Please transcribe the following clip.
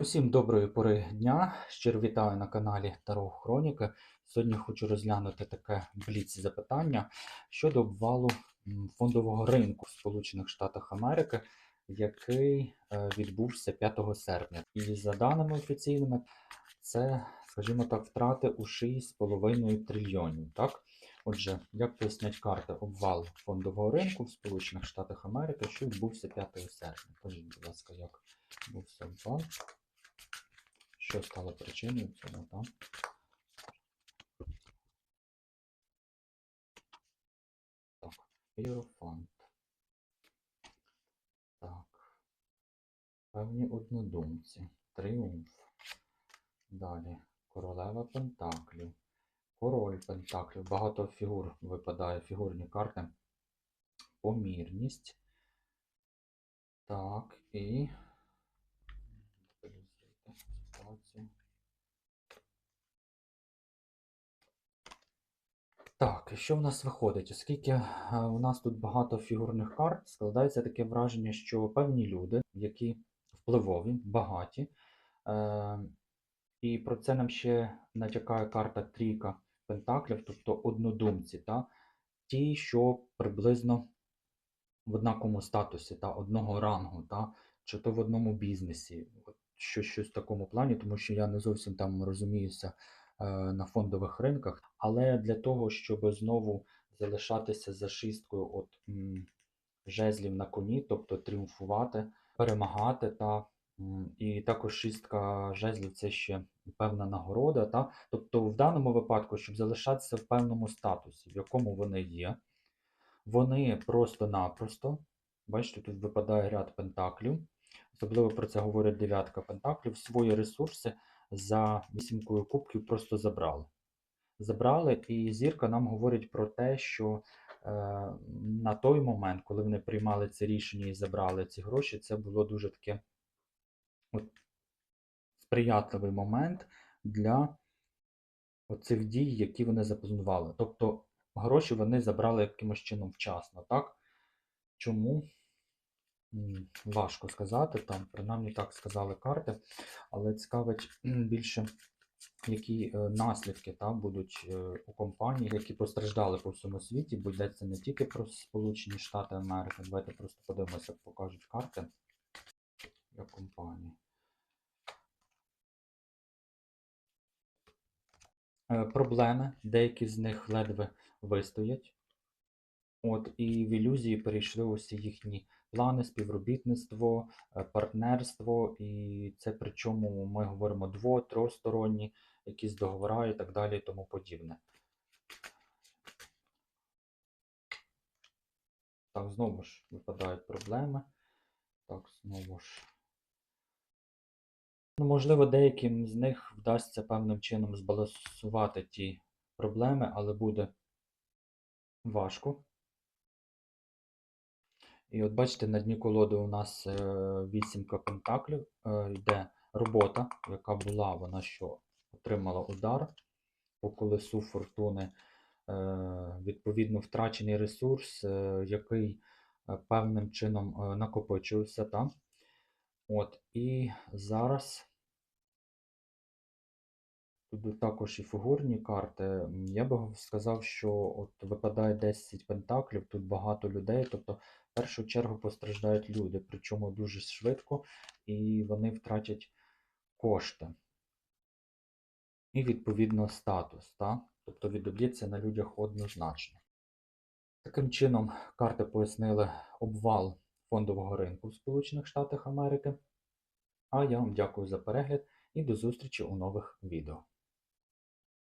Усім доброї пори дня. Щиро вітаю на каналі Таро Хроніки. Сьогодні хочу розглянути таке бліц запитання щодо обвалу фондового ринку в Сполучених Штатах Америки, який е, відбувся 5 серпня. І за даними офіційними, це, скажімо так, втрати у 6,5 трильйонів. Так? Отже, як пояснять карти обвал фондового ринку в Сполучених Штатах Америки, що відбувся 5 серпня. Кажіть, будь ласка, як відбувся обвал? Що стало причиною цього, так? Так, Єрофант. Так. Певні однодумці. Тріумф. Далі. Королева Пентаклів. Король Пентаклів. Багато фігур випадає, фігурні карти. Помірність. Так, і. Ситуацію. Так, що в нас виходить? Оскільки е, у нас тут багато фігурних карт, складається таке враження, що певні люди, які впливові, багаті, е, і про це нам ще натякає карта трійка пентаклів, тобто однодумці, та? ті, що приблизно в однаковому статусі, та, одного рангу, та, чи то в одному бізнесі, от що, щось в такому плані, тому що я не зовсім там розуміюся е, на фондових ринках. Але для того, щоб знову залишатися за шісткою от, жезлів на коні, тобто тріумфувати, перемагати, та, і також шістка жезлів це ще певна нагорода. Та, тобто в даному випадку, щоб залишатися в певному статусі, в якому вони є, вони просто-напросто, бачите, тут випадає ряд пентаклів, особливо про це говорить дев'ятка пентаклів, свої ресурси за вісімкою кубків просто забрали. Забрали, і зірка нам говорить про те, що е, на той момент, коли вони приймали це рішення і забрали ці гроші, це було дуже таке от, сприятливий момент для оцих дій, які вони запланували. Тобто гроші вони забрали якимось чином вчасно, так? Чому? Важко сказати, там, принаймні так сказали карти, але цікавить більше, які е, наслідки та, будуть е, у компаній, які постраждали по всьому світі, бо йдеться не тільки про Сполучені Штати Америки. Давайте просто подивимося, покажуть карти як компанії. Е, Проблеми, деякі з них ледве вистоять. От, і в ілюзії перейшли усі їхні плани, співробітництво, е, партнерство, і це причому ми говоримо дво, тросторонні, якісь договори і так далі і тому подібне. Так, знову ж випадають проблеми. Так, знову ж. Ну, можливо, деяким з них вдасться певним чином збалансувати ті проблеми, але буде важко. І от бачите, на дні колоди у нас е, вісімка пентаклів, е, йде робота, яка була, вона що отримала удар по колесу фортуни, е, відповідно, втрачений ресурс, який певним чином накопичився. там. От, і зараз тут також і фігурні карти. Я би сказав, що от випадає 10 пентаклів, тут багато людей, тобто в першу чергу постраждають люди, причому дуже швидко, і вони втратять кошти. І відповідно статус, та? тобто відоб'ється на людях однозначно. Таким чином, карти пояснили обвал фондового ринку в Сполучених Штатах Америки. А я вам дякую за перегляд і до зустрічі у нових відео.